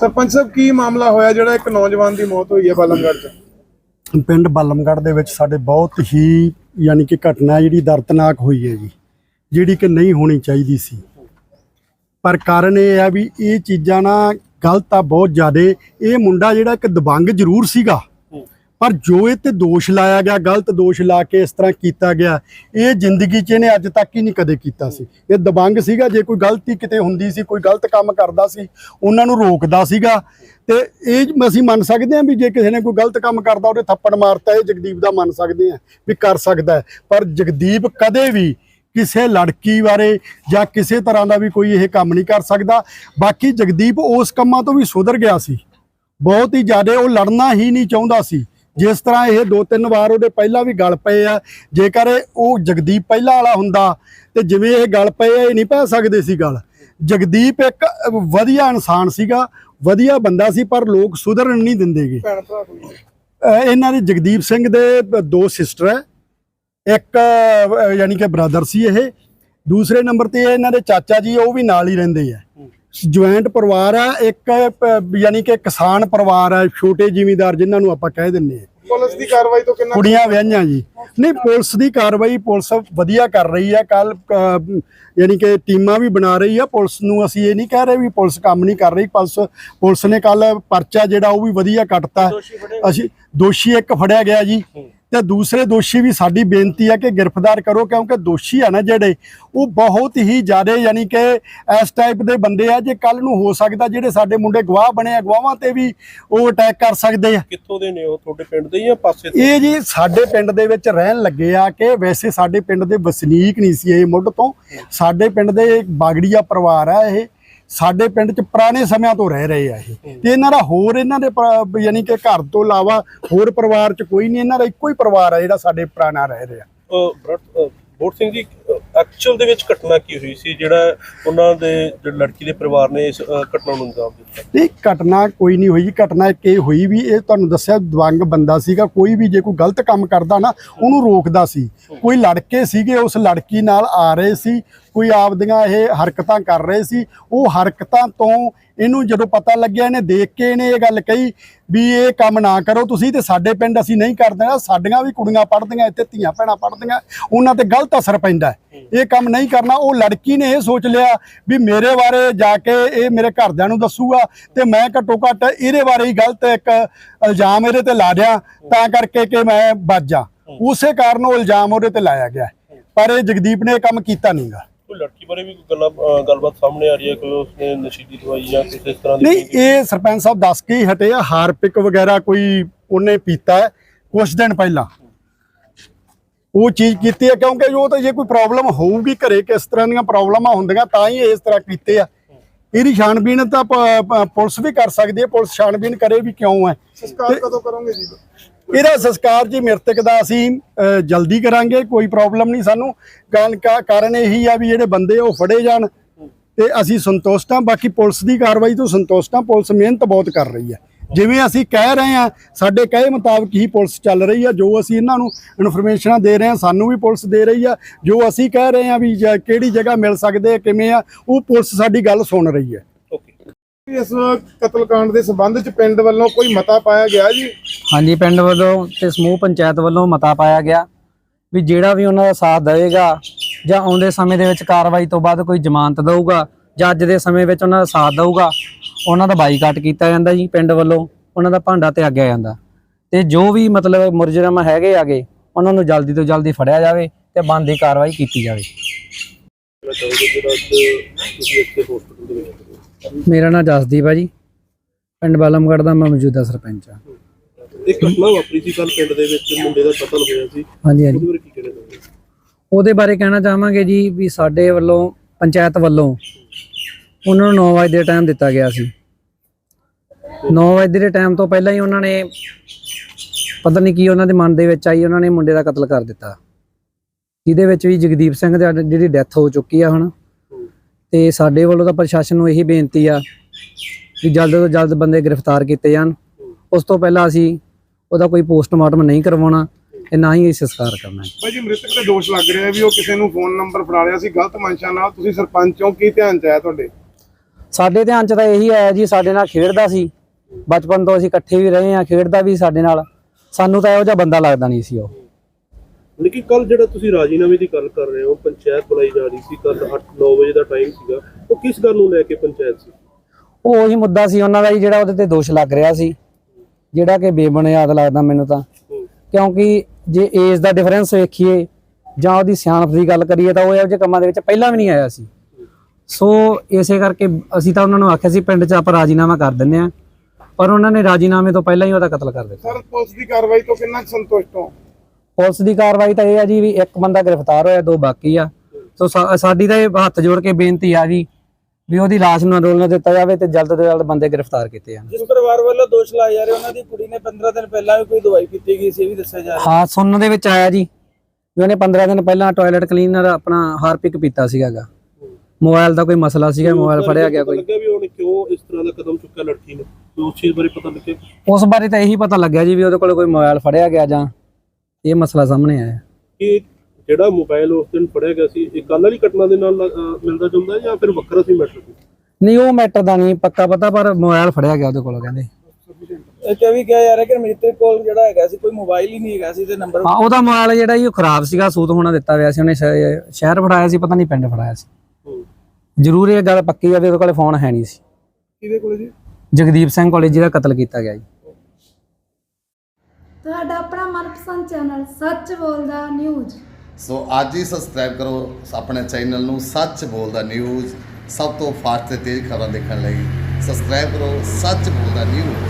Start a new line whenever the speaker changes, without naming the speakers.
ਸਰਪੰਚ ਸਾਹਿਬ, ਕੀ ਮਾਮਲਾ ਹੋਇਆ ਜਿਹੜਾ ਇੱਕ ਨੌਜਵਾਨ ਦੀ ਮੌਤ ਹੋਈ ਹੈ ਬਾਲਮਗੜ੍ਹ 'ਚ?
ਪਿੰਡ ਬਲਮਗੜ੍ਹ ਦੇ ਵਿੱਚ ਸਾਡੇ ਬਹੁਤ ਹੀ ਯਾਨੀ ਕਿ ਘਟਨਾ ਜਿਹੜੀ ਦਰਦਨਾਕ ਹੋਈ ਹੈ ਜੀ, ਜਿਹੜੀ ਕਿ ਨਹੀਂ ਹੋਣੀ ਚਾਹੀਦੀ ਸੀ। ਪਰ ਕਾਰਨ ਇਹ ਹੈ ਵੀ ਇਹ ਚੀਜ਼ਾਂ ਨਾ ਗਲਤ ਆ ਬਹੁਤ ਜ਼ਿਆਦੇ। ਇਹ ਮੁੰਡਾ ਜਿਹੜਾ ਇੱਕ ਦਬੰਗ ਜ਼ਰੂਰ ਸੀਗਾ। ਪਰ ਜੋ ਇਹ ਤੇ ਦੋਸ਼ ਲਾਇਆ ਗਿਆ, ਗਲਤ ਦੋਸ਼ ਲਾ ਕੇ ਇਸ ਤਰ੍ਹਾਂ ਕੀਤਾ ਗਿਆ, ਇਹ ਜ਼ਿੰਦਗੀ 'ਚ ਇਹਨੇ ਅੱਜ ਤੱਕ ਹੀ ਨਹੀਂ ਕਦੇ ਕੀਤਾ ਸੀ। ਇਹ ਦਬੰਗ ਸੀਗਾ, ਜੇ ਕੋਈ ਗਲਤੀ ਕਿਤੇ ਹੁੰਦੀ ਸੀ, ਕੋਈ ਗਲਤ ਕੰਮ ਕਰਦਾ ਸੀ, ਉਹਨਾਂ ਨੂੰ ਰੋਕਦਾ ਸੀਗਾ। ਤੇ ਇਹ ਅਸੀਂ ਮੰਨ ਸਕਦੇ ਹਾਂ ਵੀ ਜੇ ਕਿਸੇ ਨੇ ਕੋਈ ਗਲਤ ਕੰਮ ਕਰਦਾ, ਉਹਦੇ ਥੱਪੜ ਮਾਰਤਾ, ਇਹ ਜਗਦੀਪ ਦਾ ਮੰਨ ਸਕਦੇ ਹਾਂ ਵੀ ਕਰ ਸਕਦਾ ਪਰ ਜਗਦੀਪ ਕਦੇ ਵੀ ਕਿਸੇ ਲੜਕੀ ਬਾਰੇ ਜਾਂ ਕਿਸੇ ਤਰ੍ਹਾਂ ਦਾ ਵੀ ਕੋਈ ਇਹ ਕੰਮ ਨਹੀਂ ਕਰ ਸਕਦਾ। ਬਾਕੀ ਜਗਦੀਪ ਉਸ ਕੰਮਾਂ ਤੋਂ ਵੀ ਸੁਧਰ ਗਿਆ ਸੀ। ਬਹੁਤ ਹੀ ਜ਼ਿਆਦਾ ਉਹ ਲੜਨਾ ਹੀ ਨਹੀਂ ਚਾਹੁੰਦਾ ਸੀ। ਜਿਸ ਤਰ੍ਹਾਂ ਇਹ ਦੋ ਤਿੰਨ ਵਾਰ ਉਹਦੇ ਪਹਿਲਾਂ ਵੀ ਗਲ ਪਏ ਆ ਜੇਕਰ ਉਹ ਜਗਦੀਪ ਪਹਿਲਾਂ ਵਾਲਾ ਹੁੰਦਾ ਤੇ ਜਿਵੇਂ ਇਹ ਗਲ ਪਏ ਆ ਇਹ ਨਹੀਂ ਪੈ ਸਕਦੇ ਸੀ ਗੱਲ। ਜਗਦੀਪ ਇੱਕ ਵਧੀਆ ਇਨਸਾਨ ਸੀਗਾ ਵਧੀਆ ਬੰਦਾ ਸੀ ਪਰ ਲੋਕ ਸੁਧਰਨ ਨਹੀਂ ਦਿੰਦੇਗੇ। ਇਹਨਾਂ ਦੇ ਜਗਦੀਪ ਸਿੰਘ ਦੇ ਦੋ ਸਿਸਟਰ ਹੈ ਇੱਕ ਯਾਨੀ ਕਿ ਬ੍ਰਦਰ ਸੀ ਇਹ। ਦੂਸਰੇ ਨੰਬਰ ਤੇ ਇਹਨਾਂ ਦੇ ਚਾਚਾ ਜੀ ਉਹ ਵੀ ਨਾਲ ਹੀ ਰਹਿੰਦੇ ਆ। ਜੁਆਇੰਟ ਪਰਿਵਾਰ ਆ ਇੱਕ ਯਾਨੀ ਕਿ ਕਿਸਾਨ ਪਰਿਵਾਰ ਹੈ ਛੋਟੇ ਜ਼ਿਮੀਂਦਾਰ ਜਿਨ੍ਹਾਂ ਨੂੰ ਆਪਾਂ ਕਹਿ ਦਿੰਦੇ ਆ।
ਪੁਲਿਸ ਦੀ ਕਾਰਵਾਈ ਤੋਂ ਕਿੰਨਾ
ਕੁੜੀਆਂ ਵਿਆਹੀਆਂ ਜੀ। ਨਹੀਂ ਪੁਲਿਸ ਦੀ ਕਾਰਵਾਈ ਪੁਲਿਸ ਵਧੀਆ ਕਰ ਰਹੀ ਹੈ ਕੱਲ ਯਾਨੀ ਕਿ ਟੀਮਾਂ ਵੀ ਬਣਾ ਰਹੀ ਹੈ ਪੁਲਿਸ ਨੂੰ ਅਸੀਂ ਇਹ ਨਹੀਂ ਕਹਿ ਰਹੇ ਵੀ ਪੁਲਿਸ ਕੰਮ ਨਹੀਂ ਕਰ ਰਹੀ। ਪੁਲਿਸ ਪੁਲਿਸ ਨੇ ਕੱਲ ਪਰਚਾ ਜਿਹੜਾ ਉਹ ਵੀ ਵਧੀਆ ਕੱਟਤਾ। ਅਸੀਂ ਦੋਸ਼ੀ ਇੱਕ ਫੜਿਆ ਗਿਆ ਜੀ। ਤੇ ਦੂਸਰੇ ਦੋਸ਼ੀ ਵੀ ਸਾਡੀ ਬੇਨਤੀ ਹੈ ਕਿ ਗ੍ਰਿਫਤਾਰ ਕਰੋ ਕਿਉਂਕਿ ਦੋਸ਼ੀ ਆ ਨਾ ਜਿਹੜੇ ਉਹ ਬਹੁਤ ਹੀ ਜ਼ਿਆਦਾ ਯਾਨੀ ਕਿ ਇਸ ਟਾਈਪ ਦੇ ਬੰਦੇ ਆ ਜੇ ਕੱਲ ਨੂੰ ਹੋ ਸਕਦਾ ਜਿਹੜੇ ਸਾਡੇ ਮੁੰਡੇ ਗਵਾਹ ਬਣੇ ਆ ਗਵਾਹਾਂ ਤੇ ਵੀ ਉਹ ਅਟੈਕ ਕਰ ਸਕਦੇ ਆ।
ਕਿੱਥੋਂ ਦੇ ਨੇ ਉਹ? ਤੁਹਾਡੇ ਪਿੰਡ ਦੇ ਜਾਂ ਪਾਸੇ ਤੋਂ?
ਇਹ ਜੀ ਸਾਡੇ ਪਿੰਡ ਦੇ ਵਿੱਚ ਰਹਿਣ ਲੱਗੇ ਆ ਕਿ ਵੈਸੇ ਸਾਡੇ ਪਿੰਡ ਦੇ ਵਸਨੀਕ ਨਹੀਂ ਸੀ ਇਹ ਮੁੱਢ ਤੋਂ। ਸਾਡੇ ਪਿੰਡ ਦੇ ਬਾਗੜੀਆ ਪਰਿਵਾਰ ਆ ਇਹ। ਸਾਡੇ ਪਿੰਡ 'ਚ ਪੁਰਾਣੇ ਸਮਿਆਂ ਤੋਂ ਰਹਿ ਰਹੇ ਆ ਇਹ। ਤੇ ਇਹਨਾਂ ਦਾ ਹੋਰ ਇਹਨਾਂ ਦੇ ਯਾਨੀ ਕਿ ਘਰ ਤੋਂ ਇਲਾਵਾ ਹੋਰ ਪਰਿਵਾਰ 'ਚ ਕੋਈ ਨਹੀਂ, ਇਹਨਾਂ ਦਾ ਇੱਕੋ ਹੀ ਪਰਿਵਾਰ ਆ ਜਿਹੜਾ ਸਾਡੇ ਪੁਰਾਣਾ ਰਹਿ ਰਿਹਾ।
ਬੋਟ ਸਿੰਘ ਜੀ ਐਕਚੁਅਲ ਦੇ ਵਿੱਚ ਘਟਨਾ ਕੀ ਹੋਈ ਸੀ? ਜਿਹੜਾ ਉਹਨਾਂ ਦੇ ਜਿਹੜੀ ਲੜਕੀ ਦੇ ਪਰਿਵਾਰ ਨੇ ਇਸ ਅਹ, ਘਟਨਾ ਨੂੰ ਅੰਜਾਮ ਦਿੱਤਾ?
ਨਹੀਂ ਘਟਨਾ ਕੋਈ ਨਹੀਂ ਹੋਈ ਘਟਨਾ ਇੱਕ ਇਹ ਹੋਈ ਵੀ ਇਹ ਤੁਹਾਨੂੰ ਦੱਸਿਆ ਦਵੰਗ ਬੰਦਾ ਸੀਗਾ। ਕੋਈ ਵੀ ਜੇ ਕੋਈ ਗਲਤ ਕੰਮ ਕਰਦਾ ਨਾ ਉਹਨੂੰ ਰੋਕਦਾ ਸੀ। ਕੋਈ ਲੜਕੇ ਸੀਗੇ ਉਸ ਲੜਕੀ ਨਾਲ ਆ ਰਹੇ ਸੀ। ਕੋਈ ਆਪਦੀਆਂ ਇਹ ਹਰਕਤਾਂ ਕਰ ਰਹੇ ਸੀ। ਉਹ ਹਰਕਤਾਂ ਤੋਂ ਇਹਨੂੰ ਜਦੋਂ ਪਤਾ ਲੱਗਿਆ ਇਹਨੇ ਦੇਖ ਕੇ ਇਹਨੇ ਇਹ ਗੱਲ ਕਹੀ ਵੀ ਇਹ ਕੰਮ ਨਾ ਕਰੋ ਤੁਸੀਂ ਤੇ ਸਾਡੇ ਪਿੰਡ ਅਸੀਂ ਨਹੀਂ ਕਰਦੇ ਨਾ ਸਾਡੀਆਂ ਵੀ ਕੁੜੀਆਂ ਪੜ੍ਹਦੀਆਂ ਇੱਥੇ ਧੀਆਂ ਭੈਣਾਂ ਪੜ੍ਹਦੀਆਂ। ਉਹਨਾਂ ਤੇ ਗਲਤ ਅਸਰ ਪੈਂਦਾ। ਹੈ। ਇਹ ਕੰਮ ਨਹੀਂ ਕਰਨਾ ਉਹ ਲੜਕੀ ਨੇ ਇਹ ਸੋਚ ਲਿਆ ਵੀ ਮੇਰੇ ਬਾਰੇ ਜਾ ਕੇ ਇਹ ਮੇਰੇ ਘਰਦਿਆਂ ਨੂੰ ਦੱਸੂਗਾ ਤੇ ਮੈਂ ਘੱਟੋ ਘੱਟ ਇਹਦੇ ਬਾਰੇ ਹੀ ਗਲਤ ਇੱਕ ਇਲਜ਼ਾਮ ਇਹਦੇ ਤੇ ਲਾ ਦਿਆਂ ਤਾਂ ਕਰਕੇ ਕਿ ਮੈਂ ਬਚ ਜਾ। ਉਸੇ ਕਾਰਨ ਉਹ ਇਲਜ਼ਾਮ ਉਹਦੇ ਤੇ ਲਾਇਆ ਗਿਆ। ਪਰ ਇਹ ਜਗਦੀਪ ਨੇ ਇਹ ਕੰਮ ਕੀਤਾ ਨਹੀਂਗਾ
ਲੜਕੀ ਬਾਰੇ ਵੀ ਕੋਈ ਗੱਲਬਾਤ ਸਾਹਮਣੇ ਆ ਰਹੀ ਹੈ ਕੋਈ ਉਸਨੇ ਨਸ਼ੀਲੀ ਦਵਾਈ ਜਾਂ ਕਿਸੇ ਤਰ੍ਹਾਂ ਦੀ
ਨਹੀਂ ਇਹ ਸਰਪੰਚ ਸਾਹਿਬ ਦੱਸ ਕੇ ਹੀ ਹਟੇ ਆ ਹਾਰਪਿਕ ਵਗੈਰਾ ਕੋਈ ਉਹਨੇ ਪੀਤਾ ਕੁਝ ਦਿਨ ਪਹਿਲਾਂ। ਉਹ ਚੀਜ਼ ਕੀਤੀ ਹੈ ਕਿਉਂਕਿ ਉਹ ਤਾਂ ਜੇ ਕੋਈ ਪ੍ਰੋਬਲਮ ਹੋਊਗੀ ਘਰੇ ਕਿਸ ਤਰ੍ਹਾਂ ਦੀਆਂ ਪ੍ਰੋਬਲਮਾਂ ਹੁੰਦੀਆਂ ਤਾਂ ਹੀ ਇਸ ਤਰ੍ਹਾਂ ਕੀਤੇ ਆ। ਇਹਦੀ ਛਾਣਬੀਣ ਤਾਂ ਪੁਲਿਸ ਵੀ ਕਰ ਸਕਦੀ ਹੈ ਪੁਲਿਸ ਛਾਣਬੀਣ ਕਰੇ ਵੀ ਕਿਉਂ ਹੈ।
ਸੰਸਕਾਰ ਕਦੋਂ ਕਰੋਗੇ ਜੀ?
ਇਹਦਾ ਸੰਸਕਾਰ ਜੀ ਮ੍ਰਿਤਕ ਦਾ ਅਸੀਂ ਜਲਦੀ ਕਰਾਂਗੇ ਕੋਈ ਪ੍ਰੋਬਲਮ ਨਹੀਂ ਸਾਨੂੰ। ਕਾਰਨ ਇਹੀ ਆ ਵੀ ਜਿਹੜੇ ਬੰਦੇ ਉਹ ਫੜੇ ਜਾਣ ਤੇ ਅਸੀਂ ਸੰਤੁਸ਼ਟ ਹਾਂ। ਬਾਕੀ ਪੁਲਿਸ ਦੀ ਕਾਰਵਾਈ ਤੋਂ ਸੰਤੁਸ਼ਟ ਹਾਂ ਪੁਲਿਸ ਮਿਹਨਤ ਬਹੁਤ ਕਰ ਰਹੀ ਹੈ। ਜਿਵੇਂ ਅਸੀਂ ਕਹਿ ਰਹੇ ਹਾਂ ਸਾਡੇ ਕਹੇ ਮੁਤਾਬਕ ਹੀ ਪੁਲਿਸ ਚੱਲ ਰਹੀ ਆ ਜੋ ਅਸੀਂ ਇਹਨਾਂ ਨੂੰ ਇਨਫੋਰਮੇਸ਼ਨਾਂ ਦੇ ਰਹੇ ਹਾਂ ਸਾਨੂੰ ਵੀ ਪੁਲਿਸ ਦੇ ਰਹੀ ਆ ਜੋ ਅਸੀਂ ਕਹਿ ਰਹੇ ਹਾਂ ਵੀ ਕਿਹੜੀ ਜਗ੍ਹਾ ਮਿਲ ਸਕਦੇ ਆ ਕਿਵੇਂ ਆ ਉਹ ਪੁਲਿਸ ਸਾਡੀ ਗੱਲ ਸੁਣ ਰਹੀ ਹੈ।
ਓਕੇ
ਇਸ ਕਤਲकांड ਦੇ ਸੰਬੰਧ ਚ ਪਿੰਡ ਵੱਲੋਂ ਕੋਈ ਮਤਾ ਪਾਇਆ ਗਿਆ ਜੀ?
ਹਾਂਜੀ ਪਿੰਡ ਵੱਲੋਂ ਤੇ ਸਮੂਹ ਪੰਚਾਇਤ ਵੱਲੋਂ ਮਤਾ ਪਾਇਆ ਗਿਆ ਵੀ ਜਿਹੜਾ ਵੀ ਉਹਨਾਂ ਦਾ ਸਾਥ ਦੇਵੇਗਾ ਜਾਂ ਆਉਂਦੇ ਸਮੇਂ ਦੇ ਵਿੱਚ ਕਾਰਵਾਈ ਤੋਂ ਬਾਅਦ ਕੋਈ ਜ਼ਮਾਨਤ ਦਊਗਾ ਜਾਂ ਅੱਜ ਦੇ ਸਮੇਂ ਵਿੱਚ ਉਹਨਾਂ ਦਾ ਸਾਥ ਦਊਗਾ ਉਹਨਾਂ ਦਾ ਬਾਈਕਾਟ ਕੀਤਾ ਜਾਂਦਾ ਜੀ ਪਿੰਡ ਵੱਲੋਂ ਉਹਨਾਂ ਦਾ ਭਾਂਡਾ ਤੇ ਅੱਗਿਆ ਜਾਂਦਾ। ਤੇ ਜੋ ਵੀ ਮਤਲਬ ਮੁਰਜਰਮ ਹੈਗੇ ਆਗੇ ਉਹਨਾਂ ਨੂੰ ਜਲਦੀ ਤੋਂ ਜਲਦੀ ਫੜਿਆ ਜਾਵੇ ਤੇ ਬਣਦੀ ਕਾਰਵਾਈ ਕੀਤੀ ਜਾਵੇ। ਮੇਰਾ ਨਾਮ ਜਸਦੀਪ ਆ ਜੀ। ਪਿੰਡ ਬਾਲਮਗੜ੍ਹ ਦਾ ਮੈਂ ਮੌਜੂਦਾ ਸਰਪੰਚ ਆ।
ਇੱਕ ਘਟਨਾ ਵਾਪਰੀ ਸੀ ਕੱਲ ਪਿੰਡ ਦੇ ਵਿੱਚ ਮੁੰਡੇ ਦਾ ਕਤਲ ਹੋਇਆ ਸੀ।
ਹਾਂਜੀ ਹਾਂਜੀ।
ਉਹਦੇ ਬਾਰੇ ਕੀ ਕਹਿਣਾ ਚਾਹੁੰਦੇ
ਉਹਦੇ ਬਾਰੇ ਕਹਿਣਾ ਚਾਹਾਂਗੇ ਜੀ ਵੀ ਸਾਡੇ ਵੱਲੋਂ ਪੰਚਾਇਤ ਵੱਲੋਂ ਉਹਨਾਂ ਨੂੰ 9 ਵਜੇ ਦੇ ਟਾਈਮ ਦਿੱਤਾ ਗਿਆ ਸੀ। 9 ਵਜੇ ਦੇ ਟਾਈਮ ਤੋਂ ਪਹਿਲਾਂ ਹੀ ਉਹਨਾਂ ਨੇ ਪਤਾ ਨਹੀਂ ਕੀ ਉਹਨਾਂ ਦੇ ਮਨ ਦੇ ਵਿੱਚ ਆਈ ਉਹਨਾਂ ਨੇ ਮੁੰਡੇ ਦਾ ਕਤਲ ਕਰ ਦਿੱਤਾ। ਜਿਹਦੇ ਵਿੱਚ ਵੀ ਜਗਦੀਪ ਸਿੰਘ ਦੀ ਜਿਹੜੀ ਡੈਥ ਹੋ ਚੁੱਕੀ ਆ ਹੁਣ। ਤੇ ਸਾਡੇ ਵੱਲੋਂ ਤਾਂ ਪ੍ਰਸ਼ਾਸਨ ਨੂੰ ਇਹੀ ਬੇਨਤੀ ਆ ਕਿ ਜਲਦ ਤੋਂ ਜਲਦ ਬੰਦੇ ਗ੍ਰਿਫਤਾਰ ਕੀਤੇ ਜਾਣ। ਉਸ ਤੋਂ ਪਹਿਲਾਂ ਅਸੀਂ ਉਹਦਾ ਕੋਈ ਪੋਸਟਮਾਰਟਮ ਨਹੀਂ ਕਰਵਾਉਣਾ ਤੇ ਨਾ ਹੀ ਸੰਸਕਾਰ ਕਰਨਾ। ਹੈ
ਭਾਈ ਜੀ ਮ੍ਰਿਤਕ ਤੇ ਦੋਸ਼ ਲੱਗ ਰਿਹਾ ਵੀ ਉਹ ਕਿਸੇ ਨੂੰ ਫੋਨ ਨੰਬਰ ਫੜਾ ਰਿਹਾ ਸੀ ਗਲਤ ਮਨਸ਼ਾ ਨਾਲ। ਤੁਸੀਂ ਸਰਪੰਚ ਕੀ ਧਿਆਨ ਚ ਆਇਆ ਤੁਹਾਡੇ?
ਸਾਡੇ ਧਿਆਨ ਚ ਤਾਂ ਇਹੀ ਆਇਆ ਜੀ ਸਾਡੇ ਨਾਲ ਖੇਡਦਾ ਸੀ। ਬਚਪਨ ਤੋਂ ਅਸੀਂ ਇਕੱਠੇ ਵੀ ਰਹੇ ਆ ਖੇਡਦਾ ਵੀ ਸਾਡੇ ਨਾਲ। ਸਾਨੂੰ ਤਾਂ ਇਹੋ ਜਿਹਾ ਬੰਦਾ ਲੱਗਦਾ ਨਹੀਂ ਸੀ ਉਹ।
ਲੇਕਿਨ ਕੱਲ ਜਿਹੜਾ ਤੁਸੀਂ ਰਾਜੀਨਾਮੇ ਦੀ ਗੱਲ ਕਰ ਰਹੇ ਹੋ ਪੰਚਾਇਤ ਬੁਲਾਈ ਜਾ ਰਹੀ ਸੀ ਕੱਲ 8-9 ਵਜੇ ਦਾ ਟਾਈਮ ਸੀਗਾ। ਉਹ ਕਿਸ ਗੱਲ ਨੂੰ ਲੈ ਕੇ ਪੰਚਾਇਤ ਸੀ?
ਉਹ ਉਹੀ ਮੁੱਦਾ ਸੀ ਉਹਨਾਂ ਦਾ ਜੀ ਜਿਹੜਾ ਉਹਦੇ ਤੇ ਦੋਸ਼ ਲੱਗ ਰਿਹਾ ਸੀ। ਜਿਹੜਾ ਕਿ ਬੇਬੁਨਿਆਦ ਲੱਗਦਾ ਮੈਨੂੰ ਤਾਂ। ਕਿਉਂਕਿ ਜੇ ਏਜ ਦਾ ਡਿਫਰੈਂਸ ਵੇਖੀਏ ਜਾਂ ਉਹਦੀ ਸਿਆਣਪ ਦੀ ਗੱਲ ਕਰੀਏ ਤਾਂ ਉਹ ਇਹੋ ਜਿਹੇ ਕੰਮਾਂ ਦੇ ਵਿੱਚ ਪਹਿਲਾਂ ਵੀ ਨਹੀਂ ਆਇਆ ਸੀ। ਸੋ ਇਸੇ ਕਰਕੇ ਅਸੀਂ ਤਾਂ ਉਹਨਾਂ ਨੂੰ ਆਖਿਆ ਸੀ ਪਿੰਡ 'ਚ ਆਪਾਂ ਰਾਜੀਨਾਮਾ ਕਰ ਦਿੰਦੇ ਆ ਪਰ ਉਹਨਾਂ ਨੇ ਰਾਜੀਨਾਮੇ ਤੋਂ ਪਹਿਲਾਂ ਹੀ ਉਹਦਾ ਕਤਲ ਕਰ ਦਿੱਤਾ।
ਸਰ ਪੁਲਿਸ ਦੀ ਕਾਰਵਾਈ ਤੋਂ ਕਿੰਨਾ ਕੁ ਸੰਤੁਸ਼ਟ ਹੋ?
ਪੁਲਿਸ ਦੀ ਕਾਰਵਾਈ ਤਾਂ ਇਹ ਆ ਜੀ ਵੀ ਇੱਕ ਬੰਦਾ ਗ੍ਰਿਫਤਾਰ ਹੋਇਆ ਦੋ ਬਾਕੀ ਆ। ਸੋ ਸਾ- ਸਾਡੀ ਤਾਂ ਇਹ ਹੱਥ ਜੋੜ ਕੇ ਬੇਨਤੀ ਆ ਜੀ ਵੀ ਉਹਦੀ ਲਾਸ਼ ਨੂੰ ਅੰਦੋਲਨ ਦਿੱਤਾ ਜਾਵੇ ਤੇ ਜਲਦ ਤੋਂ ਜਲਦ ਬੰਦੇ ਗ੍ਰਿਫਤਾਰ ਕੀਤੇ ਜਾਣ।
ਜਿਸ ਪਰਿਵਾਰ ਵੱਲੋਂ ਦੋਸ਼ ਲਾਏ ਜਾ ਰਹੇ ਉਹਨਾਂ ਦੀ ਕੁੜੀ ਨੇ 15 ਦਿਨ ਪਹਿਲਾਂ ਵੀ ਕੋਈ ਦਵਾਈ ਪੀਤੀ ਗਈ ਸੀ ਇਹ ਵੀ ਦੱਸਿਆ ਜਾ ਰਿਹਾ।
ਹਾਂ ਸੁਣਨ ਦੇ ਵਿੱਚ ਆਇਆ ਜੀ ਵੀ ਉਹਨੇ 15 ਦਿਨ ਪਹਿਲਾਂ ਟਾਇਲਟ ਕਲੀਨਰ ਆਪਣਾ ਹਾਰਪਿਕ ਪੀਤਾ ਸੀਗਾਗਾ ਮੋਬਾਈਲ ਦਾ ਕੋਈ ਮਸਲਾ ਸੀਗਾ ਮੋਬਾਈਲ ਫੜਿਆ ਗਿਆ ਕੋਈ।
ਲੱਗਿਆ ਵੀ ਉਹਨੇ ਕਿਉਂ ਇਸ ਤਰ੍ਹਾਂ ਦਾ ਕਦਮ ਚੁੱਕਿਆ ਲੜਕੀ ਨੇ? ਉਸ ਚੀਜ਼ ਬਾਰੇ ਪਤਾ ਲੱਗਿਆ
ਉਸ ਬਾਰੇ ਤਾਂ ਇਹੀ ਪਤਾ ਲੱਗਿਆ ਜੀ ਵੀ ਉਹਦੇ ਕੋਲ ਕੋਈ ਮੋਬਾਈਲ ਫੜਿਆ ਗਿਆ ਜਾਂ ਇਹ ਮਸਲਾ ਸਾਹਮਣੇ ਆਇਆ।
ਕਿ ਜਿਹੜਾ ਮੋਬਾਈਲ ਉਸ ਦਿਨ ਫੜਿਆ ਗਿਆ ਸੀ ਇਹ ਕੱਲ ਵਾਲੀ ਘਟਨਾ ਦੇ ਨਾਲ ਮਿਲਦਾ ਜੁਲਦਾ ਜਾਂ ਫਿਰ ਵੱਖਰਾ ਸੀ ਮੈਟਰ
ਨਹੀਂ ਉਹ ਮੈਟਰ ਦਾ ਨਹੀਂ ਪੱਕਾ ਪਤਾ ਪਰ ਮੋਬਾਈਲ ਫੜਿਆ ਗਿਆ ਉਹਦੇ ਕੋਲ ਕਹਿੰਦੇ।
ਇਹ ਕਿ ਵੀ ਕਿਹਾ ਜਾ ਰਿਹਾ ਕਿ ਮ੍ਰਿਤਕ ਕੋਲ ਜਿਹੜਾ ਹੈਗਾ ਸੀ ਕੋਈ ਮੋਬਾਈਲ ਹੀ ਨਹੀਂ ਹੈਗਾ ਸੀ ਤੇ ਨੰਬਰ
ਹਾਂ ਉਹਦਾ ਮੋਬਾਈਲ ਜਿਹੜਾ ਜੀ ਉਹ ਖਰਾਬ ਸੀਗਾ ਸੂਤ ਹੋਣਾ ਦਿੱਤਾ ਹੋਇਆ ਸੀ ਉਹਨੇ ਸ਼ਹਿ- ਸ਼ਹਿਰ ਫੜਾਇਆ ਸੀ ਪਤਾ ਨਹੀਂ ਪਿੰਡ ਫੜਾਇਆ ਸੀ। ਜ਼ਰੂਰ ਇਹ ਗੱਲ ਪੱਕੀ ਆ ਵੀ ਉਹਦੇ ਕੋਲੇ ਫੋਨ ਹੈ ਨਹੀਂ ਸੀ।
ਕਿਹਦੇ ਕੋਲ ਜੀ
ਜਗਦੀਪ ਸਿੰਘ ਕਾਲਜ ਜਿਹਦਾ ਕਤਲ ਕੀਤਾ ਗਿਆ ਜੀ।
ਤੁਹਾਡਾ ਆਪਣਾ ਮਨਪਸੰਦ ਚੈਨਲ ਸੱਚ ਬੋਲਦਾ ਨਿਊਜ਼
ਸੋ ਅੱਜ ਹੀ ਸਬਸਕ੍ਰਾਈਬ ਕਰੋ ਆਪਣੇ ਚੈਨਲ ਨੂੰ ਸੱਚ ਬੋਲਦਾ ਨਿਊਜ਼ ਸਭ ਤੋਂ ਫਾਸਟ ਤੇ ਤੇਜ਼ ਖਬਰਾਂ ਦੇਖਣ ਲਈ ਸਬਸਕ੍ਰਾਈਬ ਕਰੋ ਸੱਚ ਬੋਲਦਾ ਨਿਊਜ਼